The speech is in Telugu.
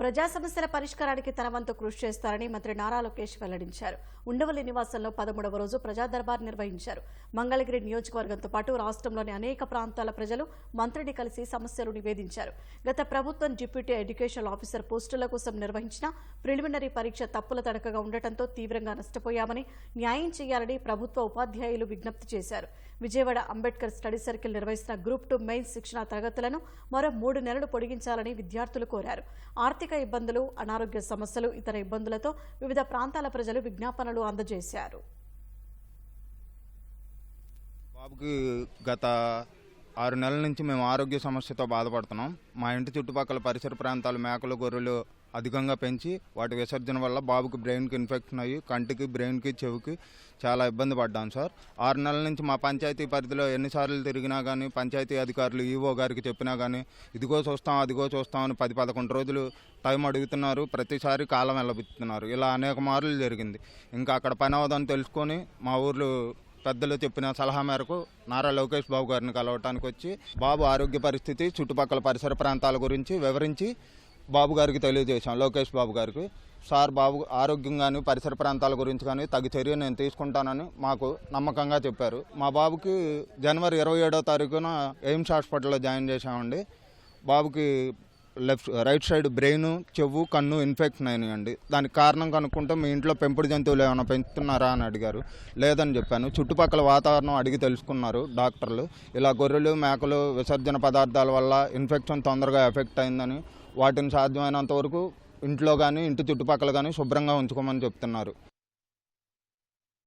ప్రజా సమస్యల పరిష్కారానికి తన వంతు కృషి చేస్తారని మంత్రి నారా లోకేష్ వెల్లడించారు. ఉండవల్లి నివాసంలో పదమూడవ రోజు ప్రజా దర్బార్ నిర్వహించారు. మంగళగిరి నియోజకవర్గంతో పాటు రాష్ట్రంలోని అనేక ప్రాంతాల ప్రజలు మంత్రిని కలిసి సమస్యలు నివేదించారు. గత ప్రభుత్వం డిప్యూటీ ఎడ్యుకేషన్ ఆఫీసర్ పోస్టుల కోసం నిర్వహించిన ప్రిలిమినరీ పరీక్ష తప్పుల తడకగా ఉండటంతో తీవ్రంగా నష్టపోయామని న్యాయం చేయాలని ప్రభుత్వ ఉపాధ్యాయులు విజ్ఞప్తి చేశారు. విజయవాడ అంబేద్కర్ స్టడీ సర్కిల్ నిర్వహిస్తున్న గ్రూప్ టూ మెయిన్స్ శిక్షణ తరగతులను మరో మూడు నెలలు పొడిగించాలని విద్యార్థులు కోరారు. ఆర్థిక ఇబ్బందులు అనారోగ్య సమస్యలు ఇతర ఇబ్బందులతో వివిధ ప్రాంతాల ప్రజలు విజ్ఞాపనలు అందజేశారు. బాబుకి గత ఆరు నెలల నుంచి మేము ఆరోగ్య సమస్యతో బాధపడుతున్నాం. మా ఇంటి చుట్టుపక్కల పరిసర ప్రాంతాలు మేకలు గొర్రెలు అధికంగా పెంచి వాటి విసర్జన వల్ల బాబుకి బ్రెయిన్కి ఇన్ఫెక్షన్ అయ్యి కంటికి బ్రెయిన్కి చెవికి చాలా ఇబ్బంది పడ్డాం సార్. ఆరు నెలల నుంచి మా పంచాయతీ పరిధిలో ఎన్నిసార్లు తిరిగినా కానీ పంచాయతీ అధికారులు ఈవో గారికి చెప్పినా కానీ ఇదిగో చూస్తాం అదిగో చూస్తాం అని పది పదకొండు రోజులు టైం అడుగుతున్నారు. ప్రతిసారి కాలం వెళ్ళబుతున్నారు. ఇలా అనేక మార్లు జరిగింది. ఇంకా అక్కడ పని అవదని తెలుసుకొని మా ఊర్లో పెద్దలు చెప్పిన సలహా మేరకు నారా లోకేష్ బాబు గారిని కలవటానికి వచ్చి బాబు ఆరోగ్య పరిస్థితి చుట్టుపక్కల పరిసర ప్రాంతాల గురించి వివరించి బాబు గారికి తెలియజేశాం. లోకేష్ బాబు గారికి. సార్ బాబు ఆరోగ్యం కానీ పరిసర ప్రాంతాల గురించి కానీ తగు చర్య నేను తీసుకుంటానని మాకు నమ్మకంగా చెప్పారు. మా బాబుకి జనవరి ఇరవై ఏడో తారీఖున ఎయిమ్స్ హాస్పిటల్లో జాయిన్ చేశామండి. బాబుకి లెఫ్ట్ రైట్ సైడ్ బ్రెయిన్ చెవు కన్ను ఇన్ఫెక్షన్ అయినాయండి దానికి కారణం కనుక్కుంటే మీ ఇంట్లో పెంపుడు జంతువులు ఏమైనా పెంచుతున్నారా అని అడిగారు. లేదని చెప్పాను. చుట్టుపక్కల వాతావరణం అడిగి తెలుసుకున్నారు డాక్టర్లు. ఇలా గొర్రెలు మేకలు విసర్జన పదార్థాల వల్ల ఇన్ఫెక్షన్ తొందరగా ఎఫెక్ట్ అయిందని వాటిని సాధ్యమైనంత వరకు ఇంట్లో కానీ ఇంటి చుట్టుపక్కల కానీ శుభ్రంగా ఉంచుకోమని చెప్తున్నారు.